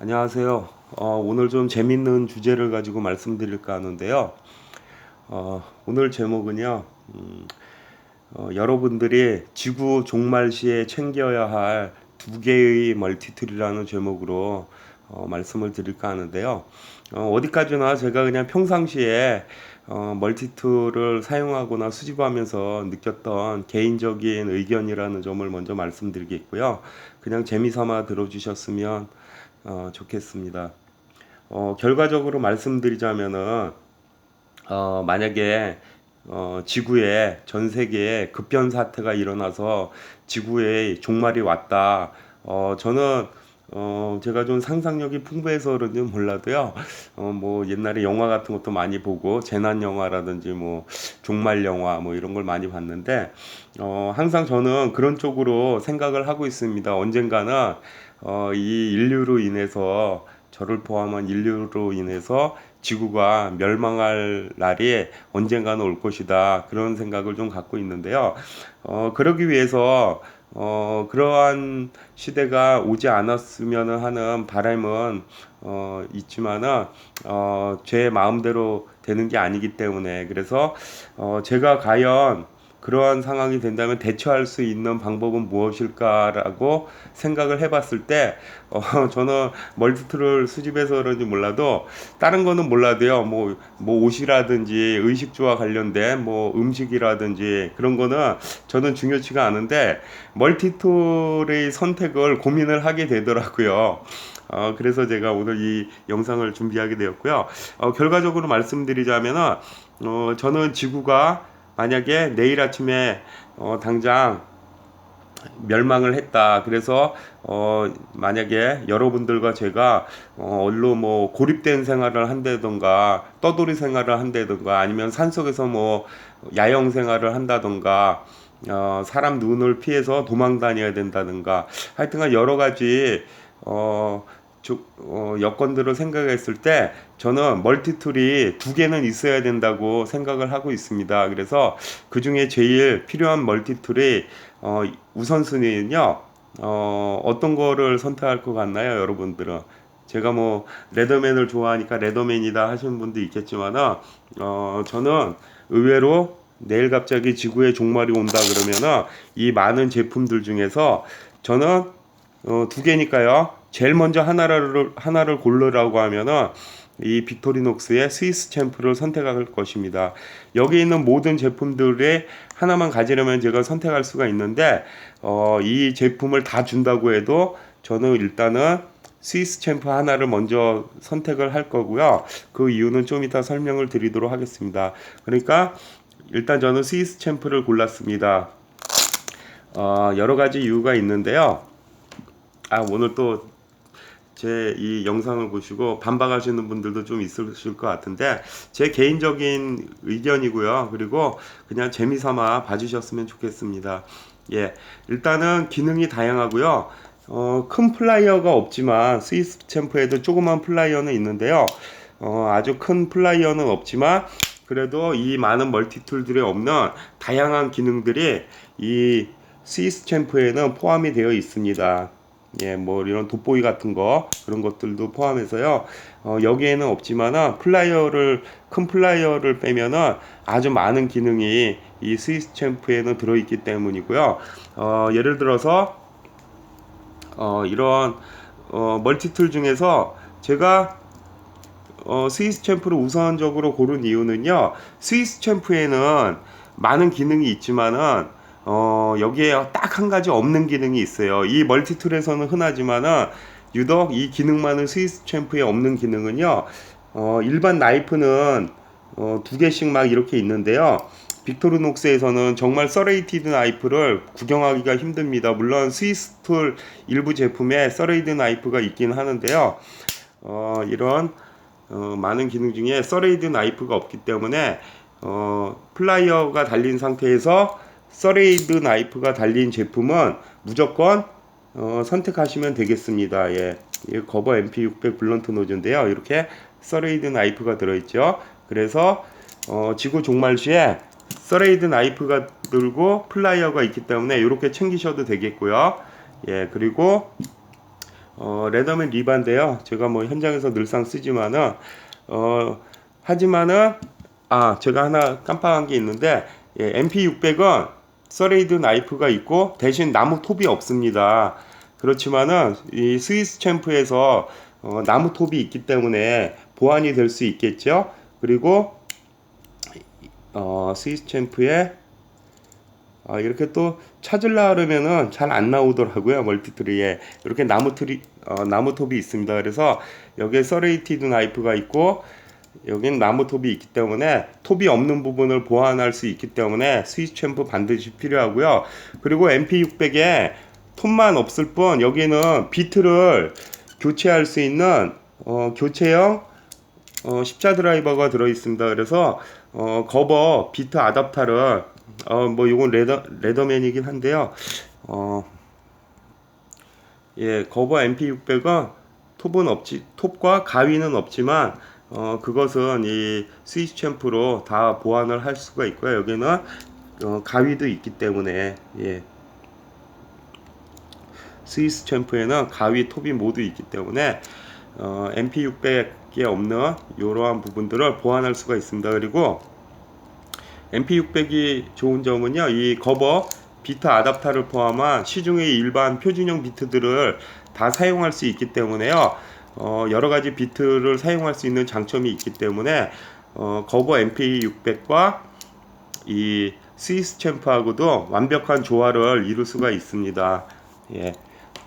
안녕하세요. 어, 오늘 좀 재밌는 주제를 가지고 말씀드릴까 하는데요. 어, 오늘 제목은요. 음, 어, 여러분들이 지구 종말 시에 챙겨야 할 두 개의 멀티툴이라는 제목으로 어, 말씀을 드릴까 하는데요. 어, 어디까지나 제가 그냥 평상시에 어, 멀티툴을 사용하거나 수집하면서 느꼈던 개인적인 의견이라는 점을 먼저 말씀드리겠고요. 그냥 재미삼아 들어주셨으면 어, 좋겠습니다. 어, 결과적으로 말씀드리자면은 어, 만약에 어, 지구에 전 세계에 급변 사태가 일어나서 지구에 종말이 왔다. 어, 저는 어, 제가 좀 상상력이 풍부해서 그런지 몰라도요. 어, 뭐 옛날에 영화 같은 것도 많이 보고 재난 영화라든지 뭐 종말 영화 뭐 이런 걸 많이 봤는데 어, 항상 저는 그런 쪽으로 생각을 하고 있습니다. 언젠가는 어, 이 인류로 인해서 저를 포함한 인류로 인해서 지구가 멸망할 날이 언젠가는 올 것이다. 그런 생각을 좀 갖고 있는데요. 어, 그러기 위해서 어, 그러한 시대가 오지 않았으면 하는 바람은 어, 있지만은 어, 제 마음대로 되는 게 아니기 때문에 그래서 어, 제가 과연 그러한 상황이 된다면 대처할 수 있는 방법은 무엇일까라고 생각을 해봤을 때, 어, 저는 멀티툴을 수집해서 그런지 몰라도, 다른 거는 몰라도요, 뭐, 뭐 옷이라든지 의식주와 관련된 뭐 음식이라든지 그런 거는 저는 중요치가 않은데, 멀티툴의 선택을 고민을 하게 되더라고요. 어, 그래서 제가 오늘 이 영상을 준비하게 되었고요. 어, 결과적으로 말씀드리자면은, 어, 저는 지구가 만약에 내일 아침에 어, 당장 멸망을 했다. 그래서 어 만약에 여러분들과 제가 어 얼로 뭐 고립된 생활을 한다던가 떠돌이 생활을 한다던가 아니면 산속에서 뭐 야영 생활을 한다던가 어 사람 눈을 피해서 도망 다녀야 된다든가 하여튼간 여러 가지 어 조, 어, 여건들을 생각했을 때 저는 멀티툴이 두 개는 있어야 된다고 생각을 하고 있습니다. 그래서 그 중에 제일 필요한 멀티툴이 어, 우선순위는요. 어, 어떤 거를 선택할 것 같나요, 여러분들은? 제가 뭐 레더맨을 좋아하니까 레더맨이다 하시는 분도 있겠지만은 어, 저는 의외로 내일 갑자기 지구에 종말이 온다 그러면은 이 많은 제품들 중에서 저는 어, 두 개니까요. 제일 먼저 하나를 하나를 고르라고 하면은 이 빅토리녹스의 스위스 챔프를 선택할 것입니다. 여기 있는 모든 제품들의 하나만 가지려면 제가 선택할 수가 있는데 어, 이 제품을 다 준다고 해도 저는 일단은 스위스 챔프 하나를 먼저 선택을 할 거고요. 그 이유는 좀 이따 설명을 드리도록 하겠습니다. 그러니까 일단 저는 스위스 챔프를 골랐습니다. 어, 여러 가지 이유가 있는데요. 아, 오늘 또 제 이 영상을 보시고 반박하시는 분들도 좀 있으실 것 같은데 제 개인적인 의견이고요. 그리고 그냥 재미삼아 봐주셨으면 좋겠습니다. 예, 일단은 기능이 다양하고요. 어, 큰 플라이어가 없지만 스위스 챔프에도 조그만 플라이어는 있는데요. 어, 아주 큰 플라이어는 없지만 그래도 이 많은 멀티툴들이 없는 다양한 기능들이 이 스위스 챔프에는 포함이 되어 있습니다. 예, 뭐 이런 돋보기 같은 거 그런 것들도 포함해서요. 어, 여기에는 없지만은 플라이어를 큰 플라이어를 빼면은 아주 많은 기능이 이 스위스 챔프에는 들어있기 때문이고요. 어, 예를 들어서 어, 이런 어, 멀티툴 중에서 제가 어, 스위스 챔프를 우선적으로 고른 이유는요. 스위스 챔프에는 많은 기능이 있지만은 어, 여기에 딱 한 가지 없는 기능이 있어요. 이 멀티툴에서는 흔하지만은 유독 이 기능 많은 스위스 챔프에 없는 기능은요. 어, 일반 나이프는 어, 두 개씩 막 이렇게 있는데요. 빅토르녹스에서는 정말 서레이티드 나이프를 구경하기가 힘듭니다. 물론 스위스 툴 일부 제품에 서레이드 나이프가 있긴 하는데요. 어, 이런 어, 많은 기능 중에 서레이드 나이프가 없기 때문에 어, 플라이어가 달린 상태에서 서레이드 나이프가 달린 제품은 무조건 어, 선택하시면 되겠습니다. 예. 이 거버 MP600 블런트 노즈인데요. 이렇게 서레이드 나이프가 들어있죠. 그래서 어, 지구 종말 시에 서레이드 나이프가 들고 플라이어가 있기 때문에 이렇게 챙기셔도 되겠고요. 예, 그리고 어, 레더맨 리바인데요. 제가 뭐 현장에서 늘상 쓰지만은 어, 하지만은 아 제가 하나 깜빡한 게 있는데 예, MP600은 서레이드 나이프가 있고 대신 나무 톱이 없습니다. 그렇지만은 이 스위스 챔프에서 어, 나무 톱이 있기 때문에 보완이 될 수 있겠죠. 그리고 어, 스위스 챔프에 아, 이렇게 또 찾으려 그러면은 잘 안 나오더라고요 멀티트리에 이렇게 나무 트리 어, 나무 톱이 있습니다 그래서 여기에 서레이티드 나이프가 있고 여기는 나무 톱이 있기 때문에 톱이 없는 부분을 보완할 수 있기 때문에 스위치 챔프 반드시 필요하고요 그리고 MP600에 톱만 없을 뿐 여기는 비트를 교체할 수 있는 어, 교체형 어, 십자 드라이버가 들어 있습니다. 그래서 어, 거버 비트 아답터를 어, 뭐 요건 레더 레더맨이긴 한데요. 어, 예, 거버 MP600은 톱은 없지 톱과 가위는 없지만 어, 그것은 이 스위치 챔프로 다 보완을 할 수가 있고요. 여기는 어, 가위도 있기 때문에 예. 스위스 챔프에는 가위, 톱이 모두 있기 때문에 어, MP600에 없는 이러한 부분들을 보완할 수가 있습니다. 그리고 MP600이 좋은 점은요, 이 커버 비트 아답터를 포함한 시중의 일반 표준형 비트들을 다 사용할 수 있기 때문에요. 어, 여러 가지 비트를 사용할 수 있는 장점이 있기 때문에 어, 커버 MP600과 이 스위스 챔프하고도 완벽한 조화를 이룰 수가 있습니다. 예.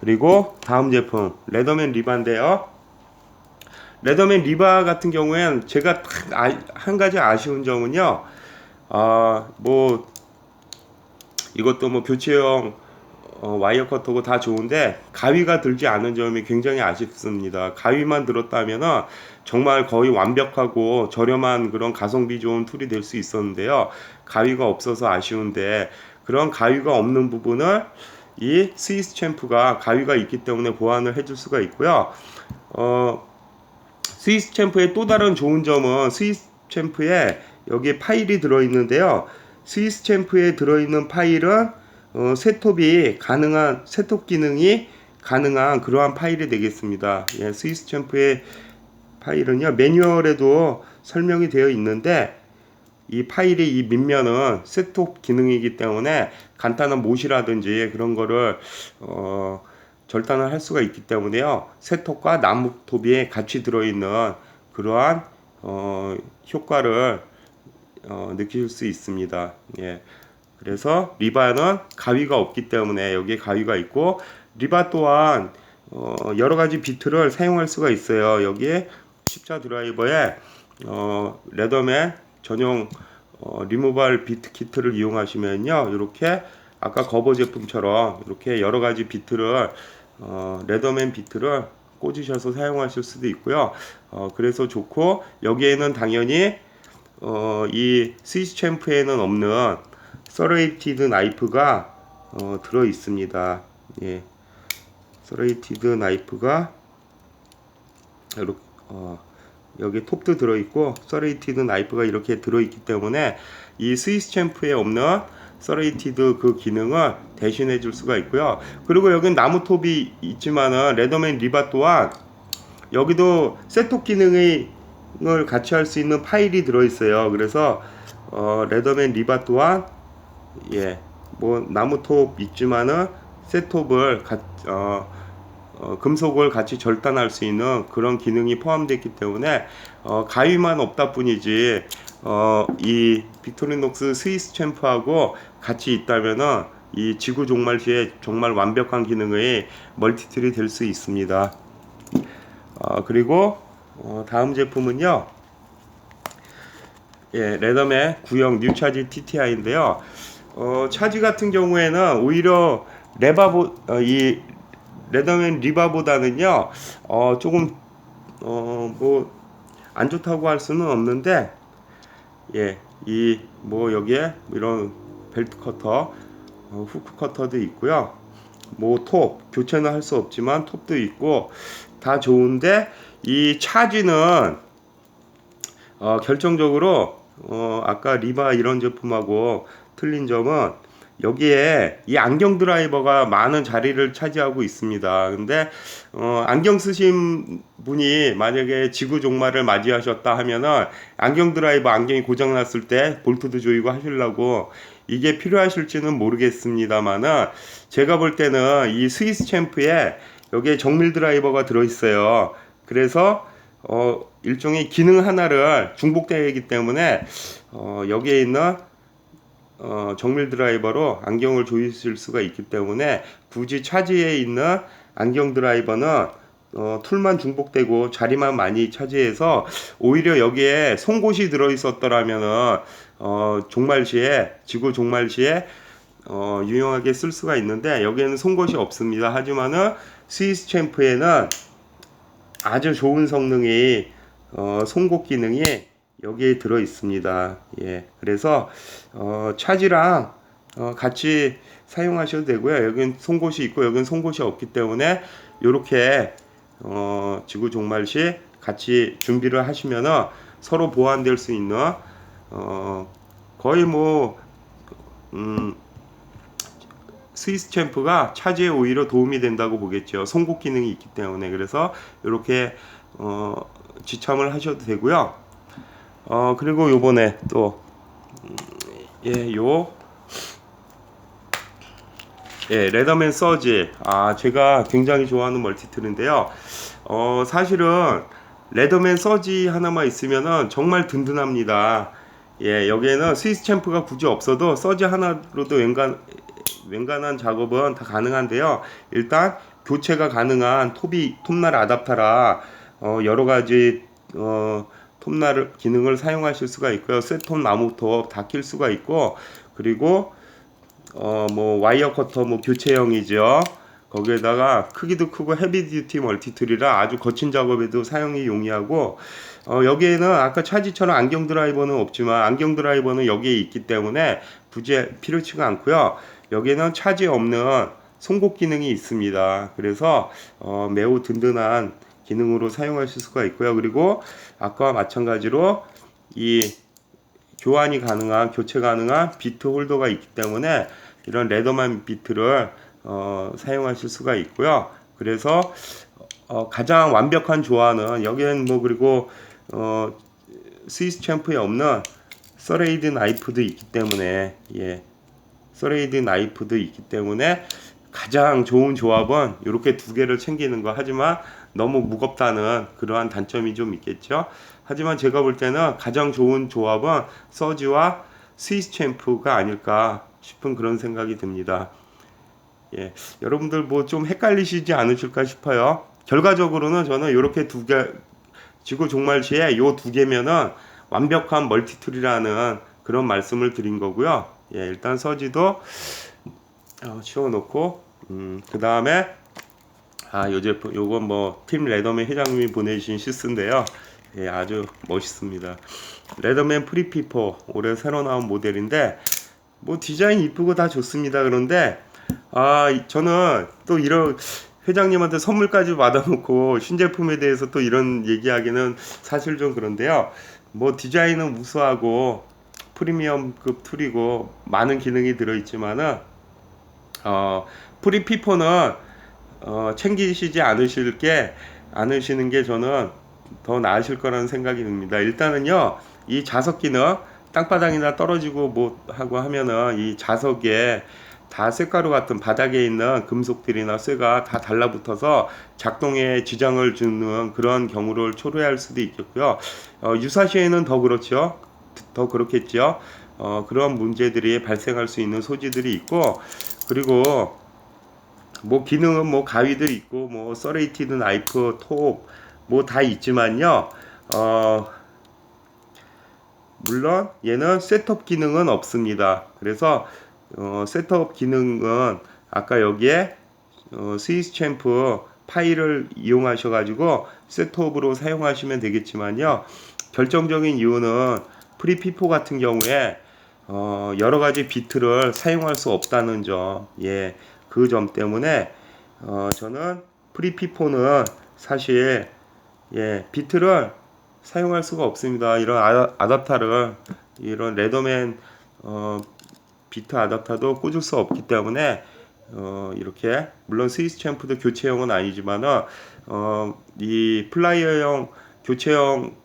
그리고 다음 제품 레더맨 리바인데요. 레더맨 리바 같은 경우에는 제가 딱 아- 한 가지 아쉬운 점은요. 아, 뭐 이것도 뭐 교체형 어, 와이어 커터고 다 좋은데 가위가 들지 않은 점이 굉장히 아쉽습니다. 가위만 들었다면은 정말 거의 완벽하고 저렴한 그런 가성비 좋은 툴이 될 수 있었는데요. 가위가 없어서 아쉬운데 그런 가위가 없는 부분을 이 스위스 챔프가 가위가 있기 때문에 보완을 해줄 수가 있고요. 어, 스위스 챔프의 또 다른 좋은 점은 스위스 챔프에 여기 파일이 들어있는데요. 스위스 챔프에 들어있는 파일은 어, 셋톱이 가능한 셋톱 기능이 가능한 그러한 파일이 되겠습니다. 예, 스위스 챔프의 파일은요 매뉴얼에도 설명이 되어 있는데 이 파일의 이 밑면은 셋톱 기능이기 때문에 간단한 못이라든지 그런 거를 어, 절단을 할 수가 있기 때문에요. 셋톱과 나무톱이 같이 들어있는 그러한 어, 효과를 어, 느낄 수 있습니다. 예. 그래서 리바는 가위가 없기 때문에 여기에 가위가 있고 리바 또한 어, 여러 가지 비트를 사용할 수가 있어요. 여기에 십자 드라이버에 어, 레더맨 전용 어, 리무발 비트 키트를 이용하시면요, 이렇게 아까 거버 제품처럼 이렇게 여러 가지 비트를 어, 레더맨 비트를 꽂으셔서 사용하실 수도 있고요. 어, 그래서 좋고 여기에는 당연히 어, 이 스위스 챔프에는 없는 서레이티드 나이프가 어, 들어 있습니다. 예. 서레이티드 나이프가 이렇게 어, 여기 톱도 들어 있고 서레이티드 나이프가 이렇게 들어 있기 때문에 이 스위스 챔프에 없는 서레이티드 그 기능을 대신해 줄 수가 있고요. 그리고 여기 나무 톱이 있지만은 레더맨 리바 또한 여기도 셋톱 기능을 같이 할 수 있는 파일이 들어 있어요. 그래서 어, 레더맨 리바 또한 예, 뭐 나무 톱 있지만은 셋톱을 가, 어, 어, 금속을 같이 절단할 수 있는 그런 기능이 포함되어 있기 때문에 어, 가위만 없다 뿐이지 어, 이 빅토리녹스 스위스 챔프하고 같이 있다면은 이 지구 종말 시에 정말 완벽한 기능의 멀티툴이 될 수 있습니다. 어, 그리고 어, 다음 제품은요. 예, 레덤의 구형 뉴차지 TTI인데요. 어, 차지 같은 경우에는 오히려 레바보 어, 이 레더맨 리바보다는요. 어, 조금 어, 뭐 안 좋다고 할 수는 없는데 예, 이 뭐 여기에 이런 벨트 커터, 어, 후크 커터도 있고요. 뭐 톱 교체는 할 수 없지만 톱도 있고 다 좋은데 이 차지는 어, 결정적으로 어, 아까 리바 이런 제품하고 틀린 점은 여기에 이 안경 드라이버가 많은 자리를 차지하고 있습니다. 근데 어, 안경 쓰신 분이 만약에 지구 종말을 맞이하셨다 하면은 안경 드라이버 안경이 고장 났을 때 볼트도 조이고 하시려고 이게 필요하실지는 모르겠습니다만은 제가 볼 때는 이 스위스 챔프에 여기에 정밀 드라이버가 들어 있어요. 그래서 어, 일종의 기능 하나를 중복되기 때문에 어, 여기에 있는 어, 정밀 드라이버로 안경을 조이실 수가 있기 때문에 굳이 차지에 있는 안경 드라이버는 어, 툴만 중복되고 자리만 많이 차지해서 오히려 여기에 송곳이 들어 있었더라면은 어, 종말시에 지구 종말시에 어, 유용하게 쓸 수가 있는데 여기에는 송곳이 없습니다. 하지만은 스위스 챔프에는 아주 좋은 성능이 어, 송곳 기능이 여기에 들어 있습니다. 예, 그래서 어, 차지랑 어, 같이 사용하셔도 되고요. 여기는 송곳이 있고 여기는 송곳이 없기 때문에 이렇게 어, 지구 종말 시 같이 준비를 하시면은 서로 보완될 수 있는 어, 거의 뭐 음, 스위스 챔프가 차지에 오히려 도움이 된다고 보겠죠. 송곳 기능이 있기 때문에 그래서 이렇게 어, 지참을 하셔도 되고요. 어 그리고 요번에 또 음, 예, 요 예, 레더맨 서지. 아, 제가 굉장히 좋아하는 멀티툴인데요. 어, 사실은 레더맨 서지 하나만 있으면은 정말 든든합니다. 예, 여기에는 스위스 챔프가 굳이 없어도 서지 하나로도 웬간 웬간한 작업은 다 가능한데요. 일단 교체가 가능한 톱이 톱날 아답터라 어, 여러 가지 어, 톱날 기능을 사용하실 수가 있고요. 셋톱 나무톱 다 낄 수가 있고 그리고 어, 뭐 와이어 커터 뭐 교체형이죠. 거기에다가 크기도 크고 헤비 듀티 멀티툴이라 아주 거친 작업에도 사용이 용이하고 어, 여기에는 아까 차지처럼 안경 드라이버는 없지만 안경 드라이버는 여기에 있기 때문에 굳이 필요치가 않고요. 여기에는 차지 없는 송곳 기능이 있습니다. 그래서 어, 매우 든든한 기능으로 사용하실 수가 있고요. 그리고 아까와 마찬가지로 이 교환이 가능한 교체 가능한 비트 홀더가 있기 때문에 이런 레더만 비트를 어, 사용하실 수가 있고요. 그래서 어, 가장 완벽한 조화는 여기는 뭐 그리고 어, 스위스 챔프에 없는 서레이드 나이프도 있기 때문에 예 서레이드 나이프도 있기 때문에 가장 좋은 조합은 이렇게 두 개를 챙기는 거 하지만 너무 무겁다는 그러한 단점이 좀 있겠죠. 하지만 제가 볼 때는 가장 좋은 조합은 서지와 스위스 챔프가 아닐까 싶은 그런 생각이 듭니다. 예, 여러분들 뭐 좀 헷갈리시지 않으실까 싶어요. 결과적으로는 저는 이렇게 두 개, 지구 종말 시에 요 두 개면은 완벽한 멀티툴이라는 그런 말씀을 드린 거고요. 예, 일단 서지도 어, 치워놓고, 음, 그 다음에 아, 요 제품, 요건 뭐, 팀 레더맨 회장님이 보내주신 시스인데요. 예, 아주 멋있습니다. 레더맨 프리피포, 올해 새로 나온 모델인데, 뭐, 디자인 이쁘고 다 좋습니다. 그런데, 아, 저는 또 이런, 회장님한테 선물까지 받아놓고 신제품에 대해서 또 이런 얘기하기는 사실 좀 그런데요. 뭐 디자인은 우수하고 프리미엄급 툴이고 많은 기능이 들어있지만은 어 프리피포는 어, 챙기시지 않으실 게 않으시는 게 저는 더 나으실 거라는 생각이 듭니다. 일단은요, 이 자석 기능 땅바닥이나 떨어지고 뭐 하고 하면은 이 자석에 다 쇳가루 같은 바닥에 있는 금속들이나 쇠가 다 달라붙어서 작동에 지장을 주는 그런 경우를 초래할 수도 있겠고요. 어, 유사시에는 더 그렇죠. 더 그렇겠죠. 어, 그런 문제들이 발생할 수 있는 소지들이 있고 그리고 뭐 기능은 뭐 가위도 있고 뭐 서레이티드 나이프 톱 뭐 다 있지만요. 어 물론 얘는 셋업 기능은 없습니다. 그래서 어 셋업 기능은 아까 여기에 어 스위스 챔프 파일을 이용하셔 가지고 셋업으로 사용하시면 되겠지만요. 결정적인 이유는 프리피포 같은 경우에 어 여러 가지 비트를 사용할 수 없다는 점. 예. 그 점 때문에 어, 저는 프리피포는 사실 예, 비트를 사용할 수가 없습니다. 이런 아, 아답터를 이런 레더맨 어, 비트 아답터도 꽂을 수 없기 때문에 어, 이렇게 물론 스위스 챔프도 교체형은 아니지만은 어, 이 플라이어형 교체형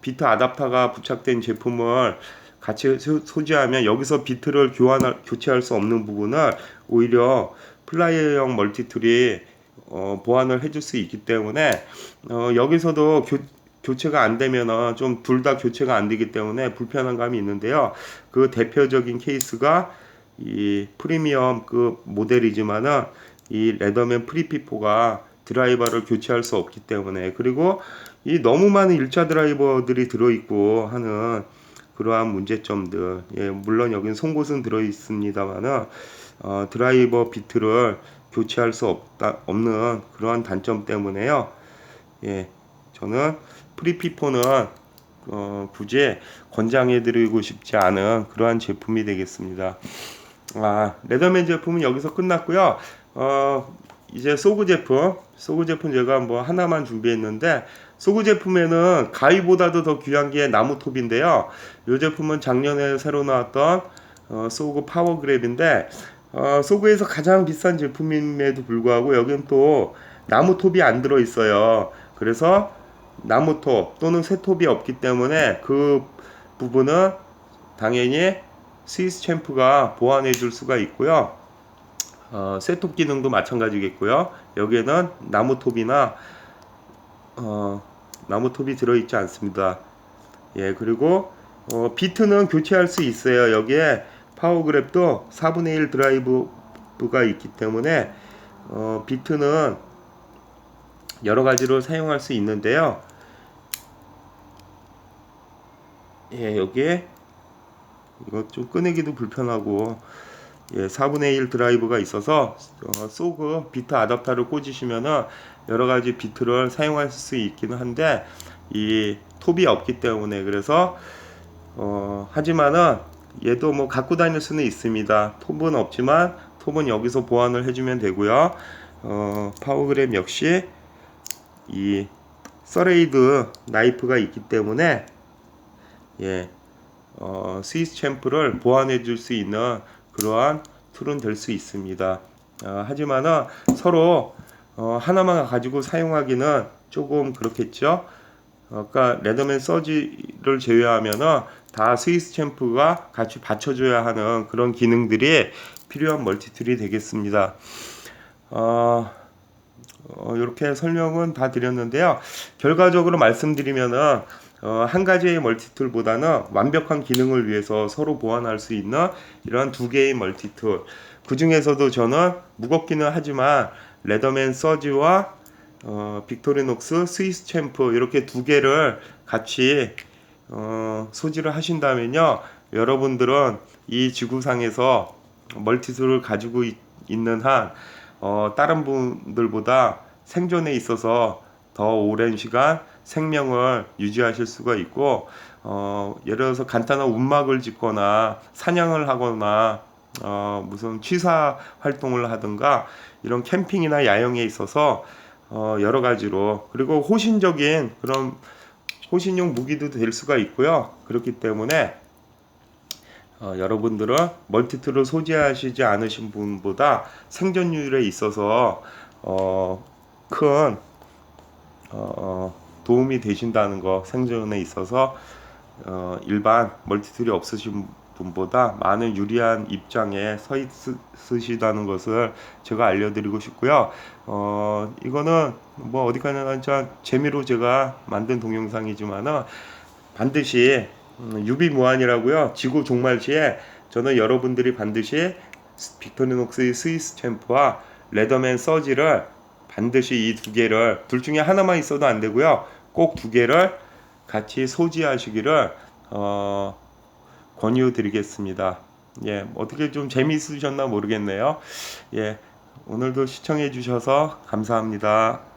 비트 아답터가 부착된 제품을 같이 소- 소지하면 여기서 비트를 교환할 교체할 수 없는 부분을 오히려 플라이어형 멀티툴이 어, 보완을 해줄 수 있기 때문에 어, 여기서도 교, 교체가 안 되면은 좀 둘 다 교체가 안 되기 때문에 불편한 감이 있는데요. 그 대표적인 케이스가 이 프리미엄급 모델이지만은 이 레더맨 프리피포가 드라이버를 교체할 수 없기 때문에 그리고 이 너무 많은 일자 드라이버들이 들어있고 하는 그러한 문제점들 예 물론 여기는 송곳은 들어 있습니다만은 어, 드라이버 비트를 교체할 수 없다 없는 그러한 단점 때문에요 예 저는 프리피포는 어, 굳이 권장해드리고 싶지 않은 그러한 제품이 되겠습니다. 아, 레더맨 제품은 여기서 끝났고요. 어, 이제 소구 제품, 소구 제품 제가 뭐 하나만 준비했는데 소구 제품에는 가위보다도 더 귀한 게 나무톱인데요. 이 제품은 작년에 새로 나왔던 어, 소구 파워그랩인데 어, 소구에서 가장 비싼 제품임에도 불구하고 여기는 또 나무톱이 안 들어 있어요. 그래서 나무톱 또는 쇠톱이 없기 때문에 그 부분은 당연히 스위스 챔프가 보완해 줄 수가 있고요. 어, 쇠톱 기능도 마찬가지겠고요. 여기에는 나무톱이나 어, 나무톱이 들어있지 않습니다. 예, 그리고 어, 비트는 교체할 수 있어요. 여기에 파워그랩도 4분의 1 드라이브가 있기 때문에 어, 비트는 여러 가지로 사용할 수 있는데요. 예, 여기에 이거 좀 꺼내기도 불편하고 예, 4분의 1 드라이브가 있어서 어, 소그 비트 아답터를 꽂으시면은 여러 가지 비트를 사용할 수 있기는 한데 이 톱이 없기 때문에 그래서 어, 하지만은 얘도 뭐 갖고 다닐 수는 있습니다. 톱은 없지만 톱은 여기서 보완을 해주면 되고요. 어, 파워그램 역시 이 서레이드 나이프가 있기 때문에 예, 어, 스위스 챔프를 보완해 줄 수 있는 그러한 툴은 될 수 있습니다. 어, 하지만은 서로 어, 하나만 가지고 사용하기는 조금 그렇겠죠. 어, 아까 레더맨 서지를 제외하면은 다 스위스 챔프가 같이 받쳐줘야 하는 그런 기능들이 필요한 멀티툴이 되겠습니다. 어, 어, 이렇게 설명은 다 드렸는데요. 결과적으로 말씀드리면은 어, 한 가지의 멀티툴보다는 완벽한 기능을 위해서 서로 보완할 수 있는 이런 두 개의 멀티툴. 그 중에서도 저는 무겁기는 하지만 레더맨 서지와 어, 빅토리녹스 스위스 챔프 이렇게 두 개를 같이 어, 소지를 하신다면요. 여러분들은 이 지구상에서 멀티툴을 가지고 있, 있는 한 어, 다른 분들보다 생존에 있어서 더 오랜 시간 생명을 유지하실 수가 있고 어, 예를 들어서 간단한 움막을 짓거나 사냥을 하거나 어, 무슨 취사 활동을 하든가 이런 캠핑이나 야영에 있어서 어, 여러 가지로 그리고 호신적인 그런 호신용 무기도 될 수가 있고요. 그렇기 때문에 어, 여러분들은 멀티툴을 소지하시지 않으신 분보다 생존율에 있어서 어, 큰 어, 도움이 되신다는 거 생존에 있어서 어, 일반 멀티툴이 없으신 분보다 많은 유리한 입장에 서 있으시다는 것을 제가 알려드리고 싶고요. 어, 이거는 뭐 어디까지나 저 재미로 제가 만든 동영상이지만은 반드시 음, 유비무한이라고요. 지구 종말 시에 저는 여러분들이 반드시 빅토리녹스의 스위스 챔프와 레더맨 서지를 반드시 이 두 개를 둘 중에 하나만 있어도 안 되고요. 꼭 두 개를 같이 소지하시기를 어, 권유드리겠습니다. 예, 어떻게 좀 재미있으셨나 모르겠네요. 예, 오늘도 시청해 주셔서 감사합니다.